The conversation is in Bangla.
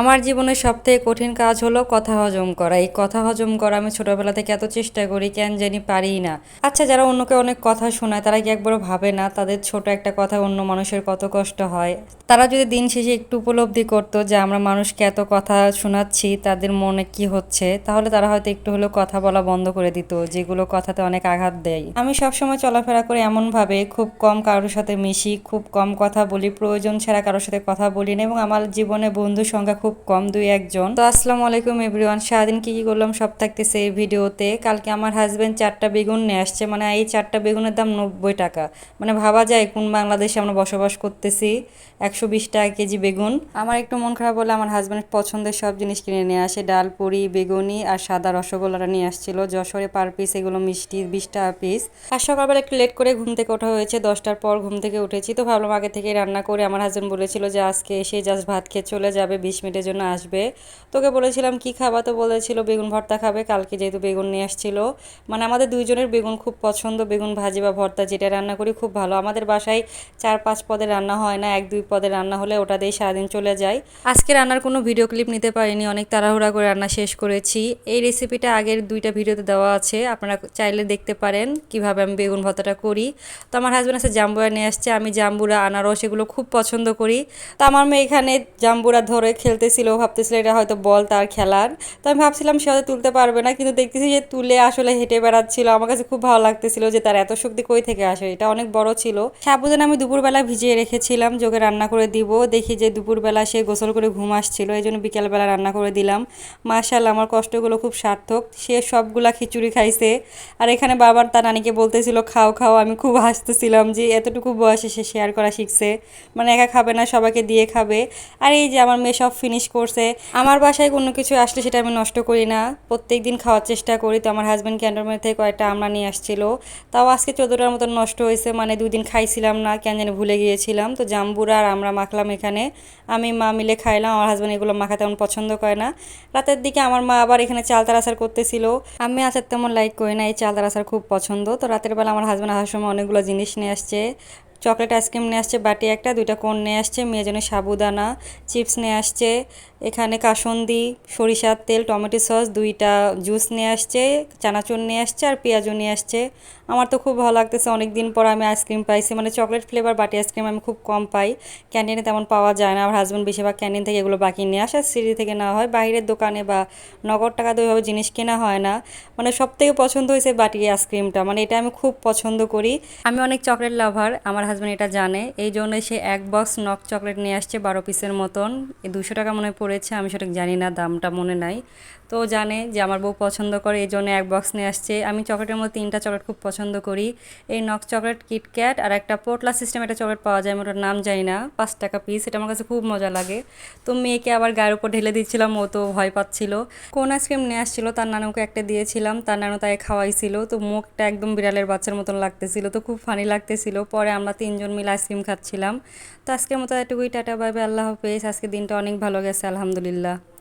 আমার জীবনের সবথেকে কঠিন কাজ হলো কথা হজম করা। এই কথা হজম করা আমি ছোটবেলা থেকে এত চেষ্টা করি, কেন জানি পারি না। আচ্ছা যারা অন্যকে অনেক কথা শোনায়, তারা কি একবারও ভাবে না তাদের ছোট একটা কথা অন্য মানুষের কত কষ্ট হয়? তারা যদি দিন শেষে একটু উপলব্ধি করতো যে আমরা মানুষকে এত কথা শোনাচ্ছি, তাদের মনে কি হচ্ছে, তাহলে তারা হয়তো একটু হলেও কথা বলা বন্ধ করে দিত, যেগুলো কথাতে অনেক আঘাত দেয়। আমি সবসময় চলাফেরা করে এমনভাবে খুব কম কারোর সাথে মিশি, খুব কম কথা বলি, প্রয়োজন ছাড়া কারোর সাথে কথা বলি না এবং আমার জীবনে বন্ধু সংখ্যা খুব কম দুই একজন। তো আসসালামু আলাইকুম এভরিওয়ান, সারাদিন কি কি করলাম সব থাকতেছে এই ভিডিওতে। কালকে আমার হাজবেন্ড চারটা বেগুন নিয়ে আসছে মানে এই চারটা বেগুনের দাম নব্বই টাকা। মানে ভাবা যায় কোন বাংলাদেশে আমরা বসবাস করতেছি। একশো বিশ টাকা কেজি বেগুন। আমার একটু মন খারাপ বলে আমার হাজবেন্ড পছন্দের সব জিনিস কিনে নিয়ে আসে। ডাল, পুরি, বেগুনি আর সাদা রসগোল্লাটা নিয়ে আসছিল। যশোরে পার পিস এগুলো মিষ্টি, বিশ টাকা পিস আর সকালবেলা একটু লেট করে ঘুম থেকে ওঠা হয়েছে, দশটার পর ঘুম থেকে উঠেছি। তো ভাবলাম আগে থেকে রান্না করে আমার হাজবেন্ড বলেছিল যে আজকে এসে জাস্ট ভাত খেয়ে চলে যাবে, বিশ মিনিটের জন্য আসবে। তোকে বলেছিলাম কি খাবা? তো বলেছিল বেগুন ভর্তা খাবে। কালকে যেহেতু বেগুন নিয়ে আসছিল। মানে আমাদের দুইজনের বেগুন খুব পছন্দ। বেগুন ভাজি বা ভর্তা যেটা রান্না করি খুব ভালো। আমাদের বাসায় চার পাঁচ পদের রান্না হয় না, এক দুই পদের রান্না হলে ওটা দিয়ে সারাদিন চলে যায়। আজকে রান্নার কোনো ভিডিও ক্লিপ নিতে পারিনি। অনেক তাড়াহুড়া করে রান্না শেষ করেছি। এই রেসিপিটা আগের দুইটা ভিডিওতে দেওয়া আছে। আপনারা চাইলে দেখতে পারেন কীভাবে আমি বেগুন ভর্তাটা করি। তো আমার হাজব্যান্ড আছে জাম্বুরা নিয়ে আসছে। আমি জাম্বুরা, আনারস এগুলো খুব পছন্দ করি। তো আমার মেয়ে এখানে জাম্বুরা ধরে খেলতেছিল ভাবতেছিল এটা হয়তো বল তার খেলার। তো আমি ভাবছিলাম সে হয়তো তুলতে পারবে না, কিন্তু দেখতেছি যে তুলে আসলে হেঁটে বেড়াচ্ছিল। আমার কাছে খুব ভালো লাগতেছিল যে তার এত শক্তি কই থেকে আসে, এটা অনেক বড় ছিল। সাবুদানা আমি দুপুরবেলা ভিজিয়ে রেখেছিলাম, যে ওকে রান্না করে দিব। দেখি যে দুপুরবেলা সে গোসল করে ঘুম আসছিল, এই জন্য বিকেলবেলা রান্না করে দিলাম। মাশাল্লাহ আমার কষ্টগুলো খুব সার্থক। সে সবগুলা খিচুড়ি খাইছে। আর এখানে বাবার তার নানিকে বলতেছিল, খাও খাও। আমি খুব হাসতেছিলাম যে এতটুকু বয়সে সে শেয়ার করা শিখছে। মানে একা খাবে না, সবাইকে দিয়ে খাবে। আর এই যে আমার মেয়ে সব ফিনিশ করছে। আমার বাসায় কোনো কিছু আসলে সেটা আমি নষ্ট করি না। প্রত্যেক দিন খাওয়ার চেষ্টা করি। তো আমার হাজব্যান্ড ক্যান্টনমেন্ট থেকে কয়েকটা আমরা নিয়ে আসছিল। তাও আজকে চোদ্দোটার মতন নষ্ট হয়েছে। মানে দুদিন খাইছিলাম না, কেন জানি ভুলে গিয়েছিলাম। তো জাম্বুরা আর আমরা মাখলাম এখানে। আমি, মা মিলে খাইলাম। আমার হাজব্যান্ড এগুলো মাখা তেমন পছন্দ করে না। রাতের দিকে আমার মা আবার এখানে চালতার আচার করতেছিল। আমি আচার তেমন লাইক করি না। এই চালতার আচার খুব পছন্দ। তো রাতের বেলা আমার হাজব্যান্ড আসার সময় অনেকগুলো জিনিস নিয়ে আসছে। চকলেট আইসক্রিম নিয়ে আসছে, বাটি একটা, দুইটা কোন নিয়ে আসছে মেয়ের জন্য সাবুদানা, চিপস নিয়ে আসছে, এখানে কাসন্দি, সরিষার তেল, টমেটো সস, দুইটা জুস নিয়ে আসছে, চানাচুর নিয়ে আসছে আর পেঁয়াজও নিয়ে আসছে। আমার তো খুব ভালো লাগতেছে। অনেক দিন পর আমি আইসক্রিম পাইছি। মানে চকলেট ফ্লেভার বাটি আইসক্রিম আমি খুব কম পাই। ক্যান্টিনে তেমন পাওয়া যায় না। আমার হাজব্যান্ড বেশিরভাগ ক্যান্টিন থেকে এগুলো বাকি নিয়ে আসে। সিঁড়ি থেকে নেওয়া হয়। বাইরের দোকানে বা নগদ টাকা দিয়ে ওইভাবে জিনিস কেনা হয় না। মানে সব থেকে পছন্দ হয়েছে বাটি আইসক্রিমটা। মানে এটা আমি খুব পছন্দ করি। আমি অনেক চকলেট লাভার। আমার হাজব্যান্ড এটা জানে। এই জন্য সে এক বক্স নক চকলেট নিয়ে আসছে বারো পিসের মতন। দুশো টাকা মনে পড়েছে। আমি সেটা জানি না, দামটা মনে নাই। তো জানে যে আমার বউ পছন্দ করে। এই জন্য এক বক্স নিয়ে আসছে। আমি চকলেটের মধ্যে তিনটা চকলেট খুব পছন্দ করি। এই নক চকলেট কিটক্যাট আর একটা পোটলা সিস্টেম একটা চকলেট পাওয়া যায়, আমি ওটার নাম জানি না, পাঁচ টাকা পিস এটা আমার কাছে খুব মজা লাগে। তো মেয়েকে আবার গায়ের উপর ঢেলে দিচ্ছিলাম, ও তো ভয় পাচ্ছিল। কোন আইসক্রিম নিয়ে আসছিল, তার নানুকে একটা দিয়েছিলাম, তার নানু তাকে খাওয়াইছিল। তো মুখটা একদম বিড়ালের বাচ্চার মতন লাগতেছিল, তো খুব ফানি লাগতেছিল। পরে আমরা তিনজন মিলে আইসক্রিম খাচ্ছিলাম। তো আজকের মতো এটুকুই, টাটা বাইবে আল্লাহ হাফেজ। আজকে দিনটা অনেক ভালো গেছে, আলহামদুলিল্লাহ।